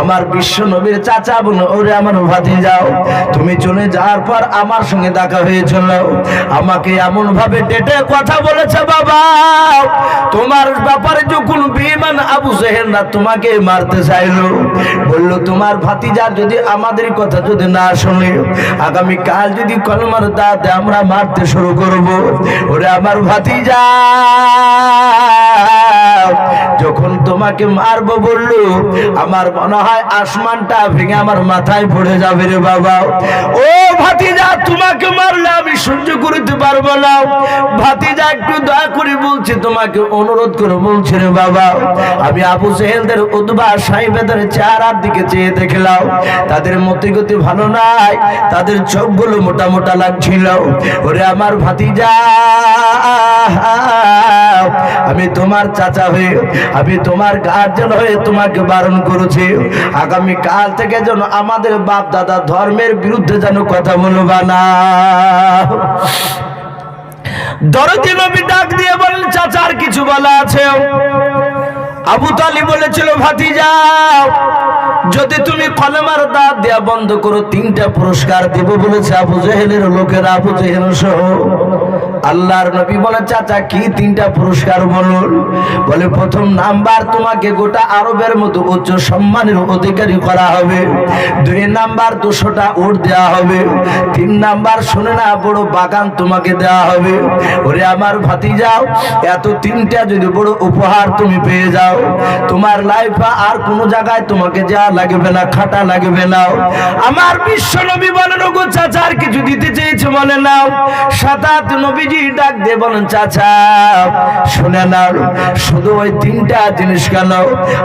আমার বিশ্ব নবীর চাচা বোন ওরে আমার ভাতি যাও, তুমি চলে যাওয়ার পর আমার সঙ্গে দেখা হয়েছিল আমাকে এমন ভাবে ডেটে কথা বলেছে বাবা, তোমার ব্যাপারে যখন বেমান আবু না তোমাকে মারতে চাইলো, বলল, তোমার ভাতিজা যদি আমাদের কথা যদি না শুনে আগামী কাল যদি কলমার দাঁতে আমরা মারতে শুরু করব। ওরে আমার ভাতিজা! যখন তোমাকে মারবো বলল, আমার মনে হয় আসমানটা ভেঙে আমার মাথায় পড়ে যাবে রে বাবা। ও ভাতিজা, তোমাকে মারলে আমি সহ্য করতে পারব না। ভাতিজা একটু দয়া করে বলছি, তোমাকে অনুরোধ করে বলছি রে বাবা, আমি আবু সেহেলদের উদ্বা সাহেবেদের চেহারার দিকে চেয়ে দেখলাম। তাদের মতি গতি ভালো নাই, তাদের চোখগুলো মোটা মোটা লাগছিল। ওরে আমার ভাতিজা, আমি তোমার চাচা হয়ে আমি তোমার গার্জেন হয়ে তোমাকে বারণ করেছি। আগামী কাল থেকে যেন আমাদের বাপ দাদা ধর্মের বিরুদ্ধে যেন কথা বলবা না। দরদি নবী ডাক দিয়ে বলেন, চাচার কিছু বলা আছে। আবু তালি বলেছিল, ভাতিজা, যদি তুমি কলমার দাঁত দেয়া বন্ধ করো, তিনটা পুরস্কার দেব বলেছে আবু জেহেলের লোকেরা, আবু জেহেল সহ। আল্লাহর নবী বলে, চাচা, কি তিনটা পুরস্কার বলুন? বলে, প্রথম নাম্বার তোমাকে গোটা আরবের মতো উচ্চ সম্মানের অধিকারী করা হবে। দুই নাম্বার দুশোটা উট দেওয়া হবে। তিন নাম্বার শুনে না, বড় বাগান তোমাকে দেওয়া হবে। ওরে আমার ভাতি যাও এত তিনটা যদি বড় উপহার তুমি পেয়ে যাও, তোমার লাইফে আর কোনো জায়গায় তোমাকে যাওয়া লাগবে না, খাটা লাগবে না। আমার বিশ্ব নবী বলেন, ওগো চাচা, আর কিছু দিতে চেয়েছে বলে নাও। সাতাত নবীজি ডাক দিয়ে বলেন, চাচা, শুনে নাও, শুধু ওই তিনটা জিনিস কেন?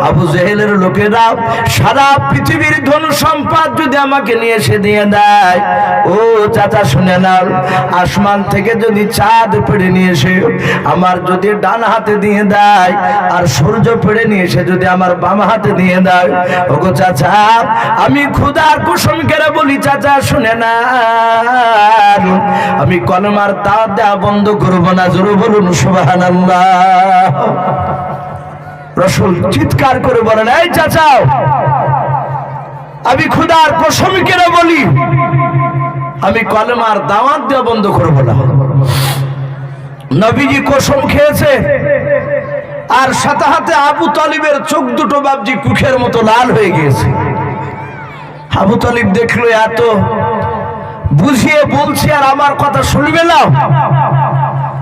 আবু জেহেলের লোকেরা সারা পৃথিবীর ধন সম্পদ যদি আমাকে নিয়ে এসে দিয়ে দেয়, ও চাচা, শুনে নাও, আসমান থেকে যদি চাঁদ পেড়ে নিয়ে এসে আমার যদি ডান হাতে দিয়ে দেয় আর সূর্য পেড়ে নিয়ে এসে যদি আমার বাম হাতে দিয়ে দেয়, ওগো চাচা, আমি খুদার কুসুম কেড়ে বলি, চাচা, শুনে না আমি কলমার দাওয়াত দেওয়া বন্ধ করব না, জোরে বলুন সুবাহান রসুল চিৎকার করে বলেন, এই চাচা আমি খুদার কেড়ে বলি? আমি কলমার দাওয়াত দেওয়া বন্ধ করব না। নবীজি কসম খেয়েছে, আর সাথে হাতে আবু তালিবের চোখ দুটো বাবজি কুখের মতো লাল হয়ে গিয়েছে। আবু তালিব দেখল, এত বুঝিয়ে বলছি আর আমার কথা শুনবে না?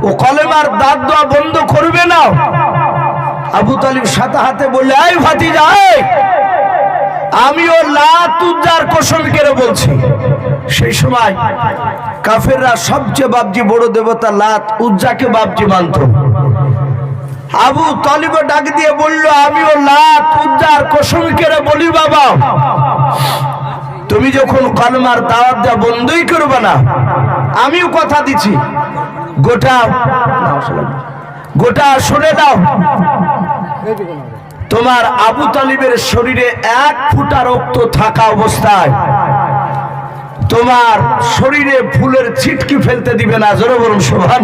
ও কলেমার দাঁত দেওয়া বন্ধ করবে না। আবু তালিব সাথে হাতে বললে আই ভাতি যায় আমিও লাতুজার কসম কেড়ে বলছি, সেই সময় কাফেররা সবচেয়ে বাবজি বড় দেবতা লাত উজ্জাকে বাবজি মানত। আবু তলিব ডাক দিয়ে বলল, আমিও লাত উজ্জার কসম কেড়ে বলি বাবা, তুমি যখন কলমার দাওয়াত দেওয়া বন্ধই করবে না। আমিও কথা দিচ্ছি গোটা গোটা শুনে দাও তোমার আবু তালিবের শরীরে এক ফুটা রক্ত থাকা অবস্থায় তোমার শরীরে ফুলের ছিটকি ফেলতে দিবে না। জোরে বলুন শোভান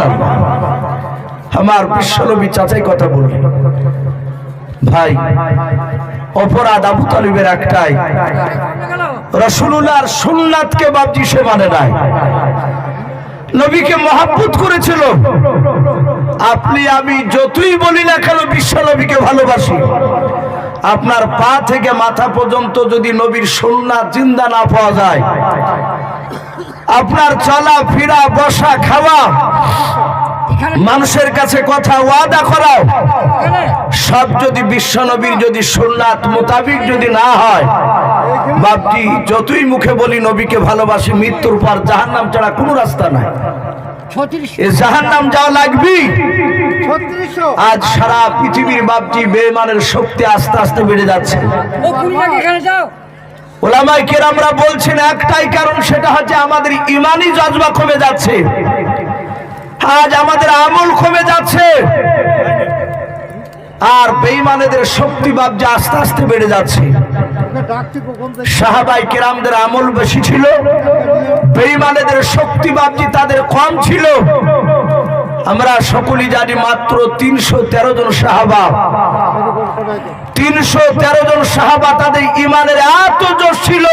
আমার বিশ্বনবী চাচাই কথা বললেন, ভাই, অপরাধ আবু তালিবের একটাই রসুল্লাহর সুন্নাতকে বাবজি সে মানে নাই। নবীকে মহাব্বত করেছিল। আপনি আমি যতই বলি না কেন বিশ্ব নবীকে ভালোবাসি। আপনার পা থেকে মাথা পর্যন্ত যদি নবীর সন্না চিন্তা না পাওয়া যায়, আপনার চলা, ফিরা, বসা, খাওয়া মানুষের কাছে কথা ওয়াদা করাও। সব যদি বিশ্ব নবীর যদি সুন্নাত মোতাবিক যদি না হয় বাপজি যতই মুখে বলি নবীকে ভালোবাসি মৃত্যুর পর জাহান নাম ছাড়া কোনো রাস্তা নাই। এ জাহান নাম যাওয়া লাগবি আজ সারা পৃথিবীর বাপজি বেমানের শক্তি আস্তে আস্তে বেড়ে যাচ্ছে। ওলামাই কেরামরা বলছেন একটাই কারণ সেটা হচ্ছে আমাদের ইমানি জজবা কমে যাচ্ছে। আজ আমাদের আমল কমে যাচ্ছে। আর বেইমানেদের শক্তি বাবজা আস্তে আস্তে বেড়ে যাচ্ছে। সাহাবাই কেরামদের আমল বেশি ছিল বেইমানেদের শক্তি বাবজি তাদের কম ছিল। আমরা সকলেই জানি মাত্র তিনশো তেরো জন সাহাবা। তিনশো তেরো জন সাহাবা তাদের ইমানের এত জোর ছিল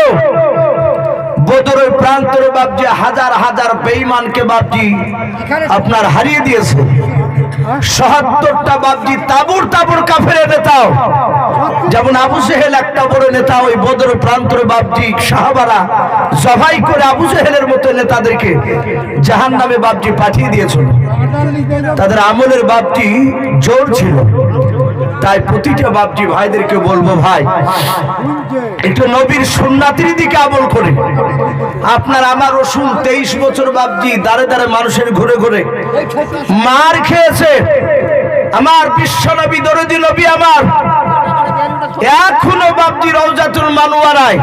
বদরের প্রান্তরে বাপজি হাজার হাজার বেঈমানকে বাপজি আপনার হারিয়ে দিয়েছে। সহাত্তরটা বাপজি তাবুর তাবুর কাফের নেতাও যেমন আবু সেহেল একটা বড় নেতা ওই বদর প্রান্তরে বাপজি সাহাবারা জবাই করে আবু সেহেলের মতো নেতাদেরকে জাহান নামে বাপজি পাঠিয়ে দিয়েছিল। তাদের আমলের বাপজি জোর ছিল। তাই প্রতিটা বাপজি ভাইদেরকে বলব ভাই, একটু নবীর সুন্নাতির দিকে আমল করে। আপনার আমার রসুন তেইশ বছর বাপজি দাঁড়ে দাঁড়ে মানুষের ঘুরে ঘুরে মার খেয়েছে। আমার বিশ্ব নবী, দরদি নবী আমার। এখনও বাপজি রওজাতুল মানুয়ারায়।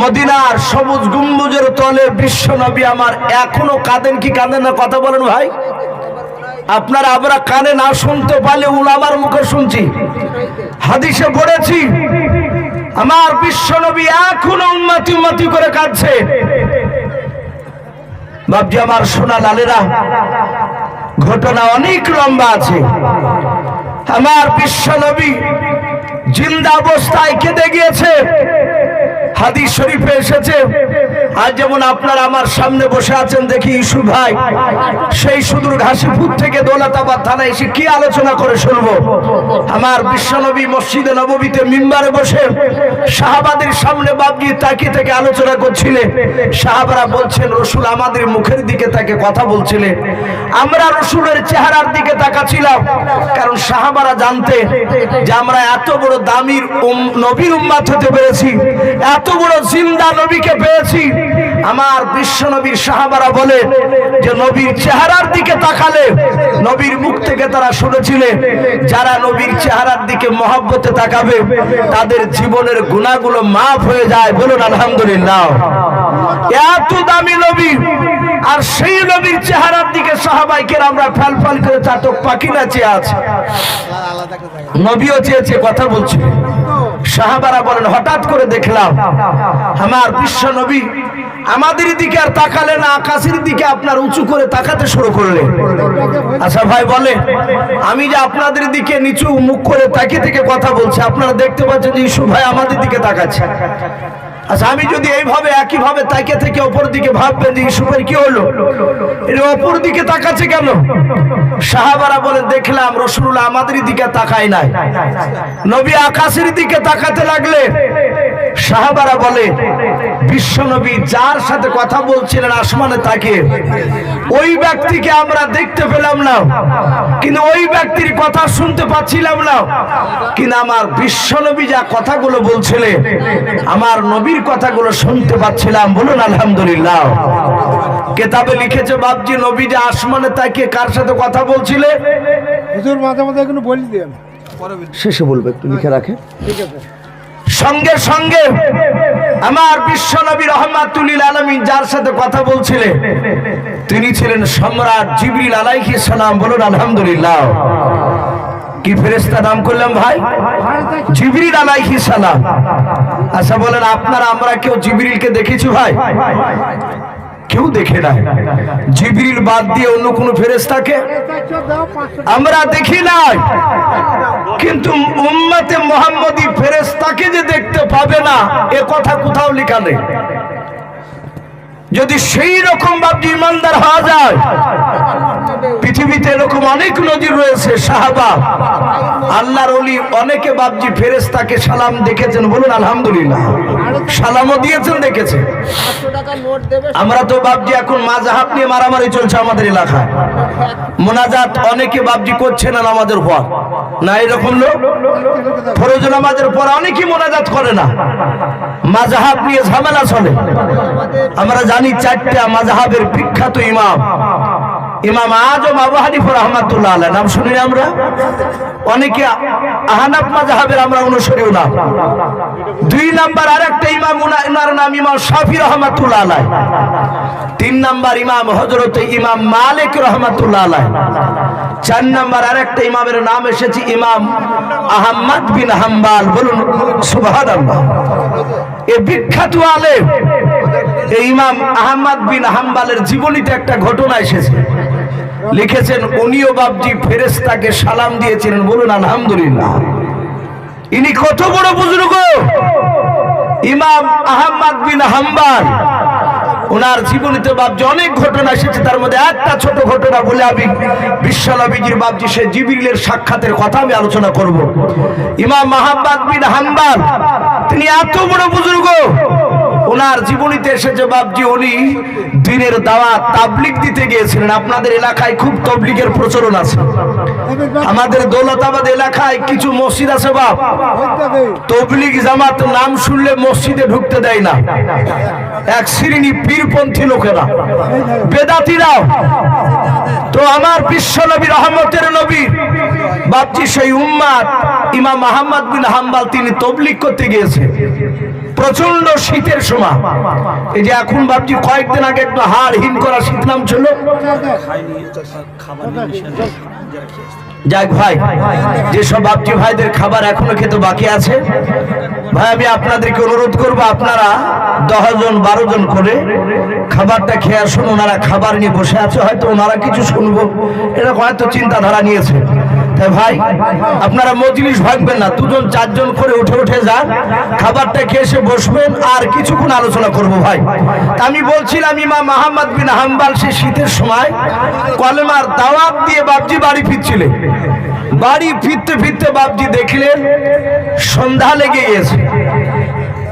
মদিনার সবুজ গুম্বুজের তলে বিশ্ব নবী আমার। এখনও কাঁদেন কি কাঁদেন না কথা বলেন ভাই? আপনারা আমরা কানে না শুনতে পারলে উলামার মুখে শুনছি। হাদিসে পড়েছি আমার বিশ্ব নবী এখনও উন্মাতি উন্মাতি করে কাঁদছে। বাপজি, আমার সোনা লালেরা, ঘটনা অনেক লম্বা আছে। আমার বিশ্ব নবী জিন্দা অবস্থায় কেঁদে গিয়েছে। হাদিস শরীফে এসেছে আজ যেমন আপনার আমার সামনে বসে আছেন দেখি ইসু ভাই, সেই সুদূর ঘাসিপুর থেকে দৌলতাবাদ থানায় এসে কি আলোচনা করে শুনব? আমার বিশ্বনবী মসজিদে নবমীতে মিম্বারে বসে শাহাবাদের সামনে বাবজি তাকিয়ে থেকে আলোচনা করছিলেন। সাহাবারা বলছেন, রসুল আমাদের মুখের দিকে তাকে কথা বলছিলেন। আমরা রসুলের চেহারার দিকে তাকাছিলাম, কারণ সাহাবারা জানতে যে আমরা এত বড় দামির নবীর উম্মাত হতে পেরেছি, এত বড় জিন্দা নবীকে পেয়েছি আমার বিশ্ব নবীর সাহাবারা বলে যে নবীর চেহারার দিকে তাকালে নবীর মুখ থেকে তারা শুনেছিলেন, যারা নবীর চেহারার দিকে মহব্বতে তাকাবে, তাদের জীবনের গুণাগুলো মাফ হয়ে যায় বলুন আলহামদুলিল্লাহ। এত দামি নবী, আর সেই নবীর চেহারার দিকে সাহাবাইকের আমরা ফ্যাল ফ্যাল করে চাতক পাখি নাচে আছে। নবীও চেয়েছে, কথা বলছে। সাহাবারা বলেন, হঠাৎ করে দেখলাম, আমার বিশ্ব নবী আমাদের দিকে আর তাকালে না, আকাশের দিকে আপনার উঁচু করে তাকাতে শুরু করলে আচ্ছা ভাই বলে আমি যে আপনাদের দিকে নিচু মুখ করে তাকিয়ে থেকে কথা বলছি, আপনারা দেখতে পাচ্ছেন যে ইসু ভাই আমাদের দিকে তাকাচ্ছে। আচ্ছা আমি যদি এইভাবে, একইভাবে তাকে থেকে অপর দিকে ভাববেন যে ইসুফের কি হলো? এটা অপর দিকে তাকাচ্ছে কেন? সাহাবারা বলে, দেখলাম রসুল্লাহ আমাদের দিকে তাকায় নাই। নবী আকাশের দিকে তাকাতে লাগলে সাহাবারা বলে বিশ্ব নবী যার সাথে কথা বলছিলেন আসমানে তাকে ওই ব্যক্তিকে আমরা দেখতে পেলাম না কিন্তু ওই ব্যক্তির কথা শুনতে পাচ্ছিলাম না। কিন্তু আমার বিশ্ব নবী যা কথাগুলো বলছিলেন আমার নবীর কথাগুলো শুনতে পাচ্ছিলাম। বলুন আলহামদুলিল্লাহ। কেতাবে লিখেছে বাপজি নবী যে আসমানে তাকে কার সাথে কথা বলছিলে? হুজুর মাঝে মাঝে এগুলো বলি দেন। শেষে বলবে একটু লিখে রাখে। ঠিক আছে। সঙ্গে সঙ্গে আমার বিশ্ব নবী রহমাতুল আলমী যার সাথে কথা বলছিলেন, তিনি ছিলেন সম্রাট জিবরিল আলাইহি সালাম। বলুন, আলহামদুলিল্লাহ। কি ফেরেস্তা নাম করলাম ভাই? জিবরিল আলাইহি সালাম। আচ্ছা বলেন, আপনারা, আমরা কেউ জিবরিলকে দেখেছি ভাই? কেউ দেখে নাই। জিবরিল বাদ দিয়ে অন্য কোনো ফেরেস্তাকে আমরা দেখি নাই। কিন্তু উম্মতে মোহাম্মদী ফেরেস্তাকে যে দেখতে পাবে না, এ কথা কোথাও লেখা নেই। যদি সেই রকম বাপ ইমানদার হওয়া যায় পৃথিবীতে এরকম অনেক নজির রয়েছে, সাহাবা। আল্লাহর অলি অনেকে বাবজি ফেরেস্তাকে সালাম দেখেছেন, বলুন আলহামদুলিল্লাহ। সালামও দিয়েছেন, দেখেছেন। আমরা তো বাবজি এখন মাজাহাব নিয়ে মারামারি চলছে আমাদের এলাকায়। মোনাজাত অনেকে বাবজি করছে না নামাজের পর। না এরকম লোক? ফরজ নামাজের পর অনেকেই মোনাজাত করে না। মাজাহাব নিয়ে ঝামেলা চলে। আমরা জানি চারটা মাজাহাবের বিখ্যাত ইমাম। ইমাম আজম আবু হানিফ রহমাতুল্লাহ আলাইহ, নাম শুনি আমরা? অনেকে আহানাফ মাজাহাবের আমরা অনুসরীও না। দুই নাম্বার আরেকটা ইমাম, উনা- উনার নাম ইমাম শাফি রহমাতুল্লাহ আলাইহ। তিন নাম্বার ইমাম হজরত ইমাম মালিক রহমাতুল্লাহ আলাইহ। চার নাম্বার আরেকটা ইমামের নাম এসেছে ইমাম আহম্মদ বিন হাম্বাল। বলুন, সুবহানাল্লাহ। এ বিখ্যাত আলেম। এই ইমাম আহমদ বিন হাম্বালের জীবনীতে একটা ঘটনা এসেছে। লিখেছেন, উনিও বাবজি ফেরেস্তাকে সালাম দিয়েছিলেন। বলুন, আলহামদুলিল্লাহ। ইনি কত বড় বুজুর্গ। ইমাম আহমদ বিন হাম্বাল, ওনার জীবনীতে বাবজি অনেক ঘটনা এসেছে। তার মধ্যে একটা ছোট ঘটনা বলে আমি বিশ্বনবীজির বাবজি সে জিবিলের সাক্ষাতের কথা আমি আলোচনা করব। ইমাম মাহাম্মদ বিন হাম্বাল, তিনি এত বড় বুজুর্গ। ওনার জীবনীতে এসেছে বাবজি উনি দিনের দাওয়াত তাবলিগ দিতে গিয়েছিলেন। আপনাদের এলাকায় খুব তবলিগের প্রচলন আছে। আমাদের দৌলতাবাদ এলাকায় কিছু মসজিদ আছে বাপ। তবলিগ জামাত নাম শুনলে মসজিদে ঢুকতে দেয় না। এক শ্রেণি পীরপন্থী লোকেরা। বেদাতিরাও। তো আমার বিশ্ব নবী, রহমতের নবী, বাপজি সেই উম্মাদ, ইমাম আহমদ বিন হাম্বাল, তিনি তবলিগ করতে গিয়েছে। প্রচণ্ড শীতের সময়। এই যে এখন ভাবছি কয়েকদিন আগে একটু হাড় হিম করা শীত নাম ছিল যাক ভাই যেসব বাপজি ভাইদের খাবার এখনও খেতে বাকি আছে। ভাই, আমি আপনাদেরকে অনুরোধ করব, আপনারা দশ জন, বারো জন করে খাবারটা খেয়ে আসুন। ওনারা খাবার নিয়ে বসে আছে, হয়তো ওনারা কিছু শুনব। এরকম হয়তো চিন্তাধারা নিয়েছে। তাই ভাই, আপনারা মজলিস ভাঙবেন না, দুজন চারজন করে উঠে উঠে যান, খাবারটা খেয়ে এসে বসবেন, আর কিছুক্ষণ আলোচনা করব ভাই। আমি বলছিলাম ইমা মাহমদ বিন হাম্বাল সে শীতের সময় কলেমার দাওয়াত দিয়ে বাপজি বাড়ি ফিরছিলেন বাড়ি ফিরতে ফিরতে বাপজি দেখলেন, সন্ধ্যা লেগে গেছে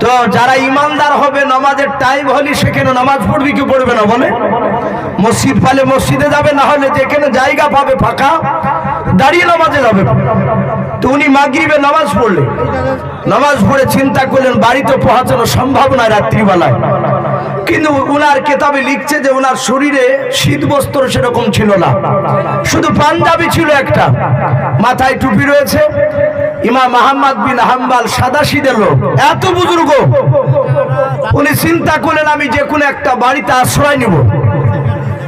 তো যারা ইমানদার হবে, নামাজের টাইম হলে সেখানে নামাজ পড়বি কি পড়বে না বলে মসজিদ পালে মসজিদে যাবে, না হলে যেখানে জায়গা পাবে ফাঁকা। দাঁড়িয়ে নামাজে যাবে। তো উনি মাগরিবে নামাজ পড়লে। নামাজ পড়ে চিন্তা করলেন বাড়িতে পৌঁছানো সম্ভব নয় রাত্রিবেলায়। কিন্তু উনার কেতাবে লিখছে যে উনার শরীরে শীত বস্ত্র সেরকম ছিল না। শুধু পাঞ্জাবি ছিল একটা। মাথায় টুপি রয়েছে। ইমাম আহমদ বিন হাম্বাল সাদা শীতের লোক। এত বুজুর্গ। উনি চিন্তা করলেন, আমি যে কোনো একটা বাড়িতে আশ্রয় নিব।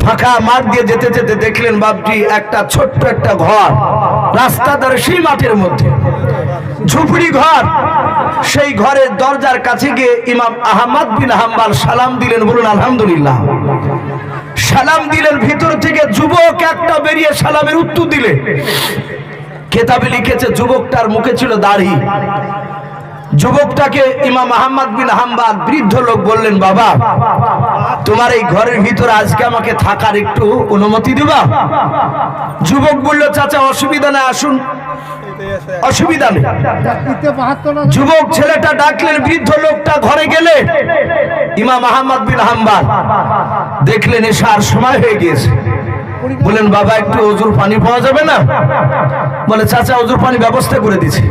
ফাঁকা মাঠ দিয়ে যেতে যেতে দেখলেন বাপটি একটা ছোট্ট একটা ঘর, রাস্তা ধারে সেই মাঠের মধ্যে। ঝুপড়ি ঘর, সেই ঘরের দরজার কাছে গিয়ে ইমাম আহমদ বিন হাম্বাল সালাম দিলেন, বলুন, আলহামদুলিল্লাহ। সালাম দিলেন, ভিতর থেকে যুবক একটা বেরিয়ে সালামের উত্তর দিলে। কেতাবে লিখেছে, যুবকটার মুখে ছিল দাড়ি। যুবকটাকে ইমাম আহম্মদ বিন হাম্বাল বৃদ্ধ লোক বললেন, বাবা তোমার এই ঘরের ভিতরে আজকে আমাকে থাকার একটু অনুমতি দিবা? যুবক বলল, চাচা, অসুবিধা নেই, আসুন। অসুবিধা নেই। যুবক ছেলেটা ডাকলেন, বৃদ্ধ লোকটা ঘরে গেলে ইমাম আহমদ বিন হাম্বাল দেখলেন এসার সময় হয়ে গিয়েছে। বলেন বাবা, একটু অজুর পানি পাওয়া যাবে না? বলে, চাচা, অজুর পানি ব্যবস্থা করে দিছে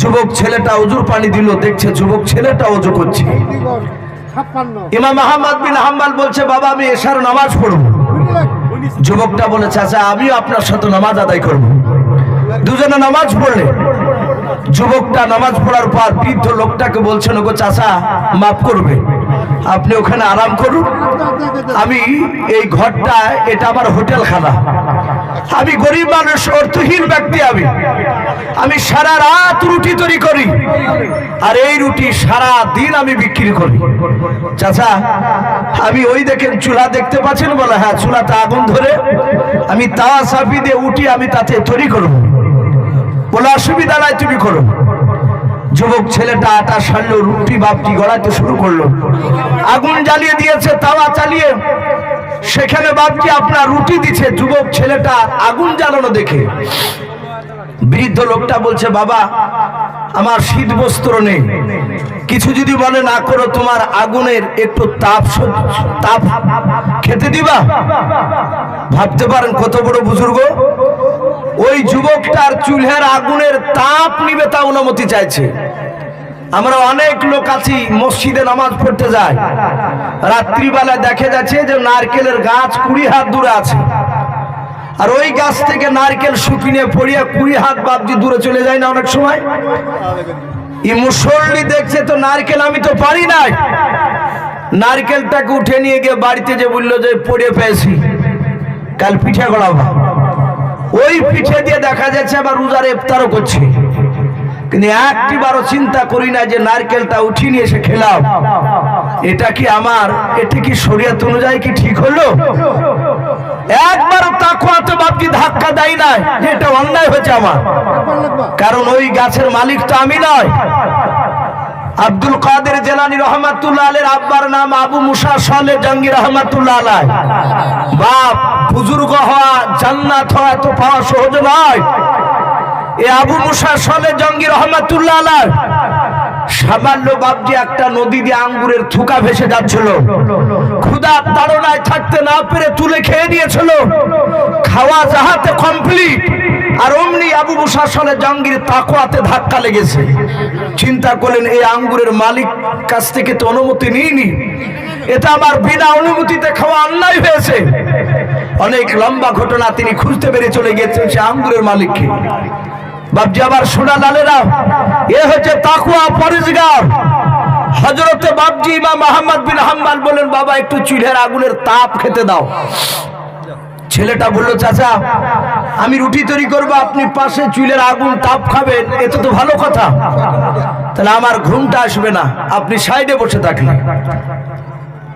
যুবক ছেলেটা অজুর পানি দিল, দেখছে যুবক ছেলেটা অজু করছে। ইমাম আহমদ বিন হাম্বাল বলছে, বাবা, আমি এশার নামাজ পড়ব। যুবকটা বলে চাচা, আমিও আপনার সাথে নামাজ আদায় করব। দুজনে নামাজ পড়লে। যুবকটা নামাজ পড়ার পর বৃদ্ধ লোকটাকে বলছেন ওগো চাচা, মাফ করবে। আপনি ওখানে আরাম করুন। আমি এই ঘরটা, এটা আমার হোটেল খানা। আমি গরিব মানুষ, অর্থহীন ব্যক্তি আমি। আমি সারা রাত রুটি তৈরি করি। আর এই রুটি সারা দিন আমি বিক্রি করি। চাচা, আমি ওই দেখেন চুলা দেখতে পাচ্ছেন বলে হ্যাঁ চুলাতে আগুন ধরে আমি তাওয়া সাপি দিয়ে উঠি, আমি তাতে তৈরি করব। বলে অসুবিধা নাই, তুমি করো। যুবক ছেলেটা আটা সারলো, রুটি বাপটি গড়াতে শুরু করল। আগুন জ্বালিয়ে দিয়েছে, তাওয়া চালিয়ে সেখানে বাপটি আপনার রুটি দিচ্ছে যুবক ছেলেটা আগুন জ্বালানো দেখে। বৃদ্ধ লোকটা বলছে, বাবা, আমার শীত বস্ত্র নেই। কিছু যদি বলে না করো, তোমার আগুনের একটু তাপ তাপ খেতে দিবা? ভাবতে পারেন কত বড় বুজুর্গ। ওই যুবকটার চুলহের আগুনের তাপ নিবে তা অনুমতি চাইছে। আমরা অনেক লোক আছি, মসজিদে নামাজ পড়তে যায় রাত্রিবেলা দেখে যাচ্ছে যে নারকেলের গাছ কুড়ি হাত দূরে আছে। আর ওই গাছ থেকে নারকেল শুকিয়ে পড়িয়া কুড়ি হাত বাবজি দূরে চলে যায় না অনেক সময়? এই মুসল্লি দেখছে তো নারকেল, আমি তো পারি নাই। নারকেলটাকে উঠে নিয়ে গিয়ে বাড়িতে যে বলল যে পড়ে পেয়েছি, কাল পিঠে গড়াবো ওই পিঠে দিয়ে দেখা যাচ্ছে আবার রোজার ইফতারও করছে। কিন্তু একটি বারও চিন্তা করি না যে নারকেলটা উঠিয়ে নিয়ে এসে খেলাম। এটা কি আমার? এটা কি শরীয়ত অনুযায়ী কি ঠিক হলো? একবার তাকুয়াতে বাপজি ধাক্কা দেয় না এটা অন্যায় হয়েছে আমার। কারণ ওই গাছের মালিক তো আমি নয়। আব্দুল কাদের জেলানি রহমাতুল্লাহ আলের আব্বার নাম আবু মুসা সালে জঙ্গি রহমাতুল্লাহ আলাই। বাপ, বুজুর্গ হওয়া, জান্নাত হওয়া এত পাওয়া সহজ নয়। এ আবু মুসা সালে জঙ্গি রহমাতুল্লাহ আলাই। সামান্য বাপজি একটা নদী দিয়ে আঙ্গুরের থুকা ভেসে যাচ্ছিল। ক্ষুদা তাড়নায় থাকতে না পেরে তুলে খেয়ে নিয়েছিল। খাওয়া যাহাতে কমপ্লিট আর অমনি আবু মুসাসলে জঙ্গির তাকুয়াতে ধাক্কা লেগেছে। চিন্তা করলেন এই আঙ্গুরের মালিক কাছ থেকে তো অনুমতি নিইনি। এটা আমার বিনা অনুমতিতে খাওয়া অন্যায় হয়েছে। অনেক লম্বা ঘটনা তিনি খুঁজতে পেরে চলে গেছেন সে আঙ্গুরের মালিককে। বাবজি আবার সোনা লালেরা এ হচ্ছে তাকুয়া পরিষ্কার। হজরতে বাবজি ইমাম মোহাম্মদ বিন হাম্বাল বলেন, বাবা, একটু চুলের আগুনের তাপ খেতে দাও। ছেলেটা বলল, চাচা, আমি রুটি তৈরি করব, আপনি পাশে চুলের আগুন তাপ খাবেন এত তো ভালো কথা। তাহলে আমার ঘুমটা আসবে না, আপনি সাইডে বসে থাকলেন।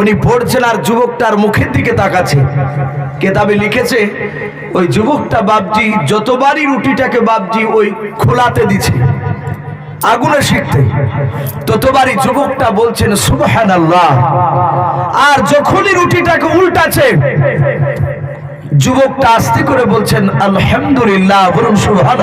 উনি পড়ছেন আর যুবকটার মুখের দিকে তাকাচ্ছে। কেতাবে লিখেছে, ওই যুবকটা বাবজি যতবারই রুটিটাকে বাবজি ওই খোলাতে দিছে, আগুনে শিখতে। ততবারই যুবকটা বলছেন সুবহান আর যখনই রুটিটাকে উল্টাছে যুবকটা আস্তে করে বলছেন, আলহামদুলিল্লাহ, বলুন সুবহান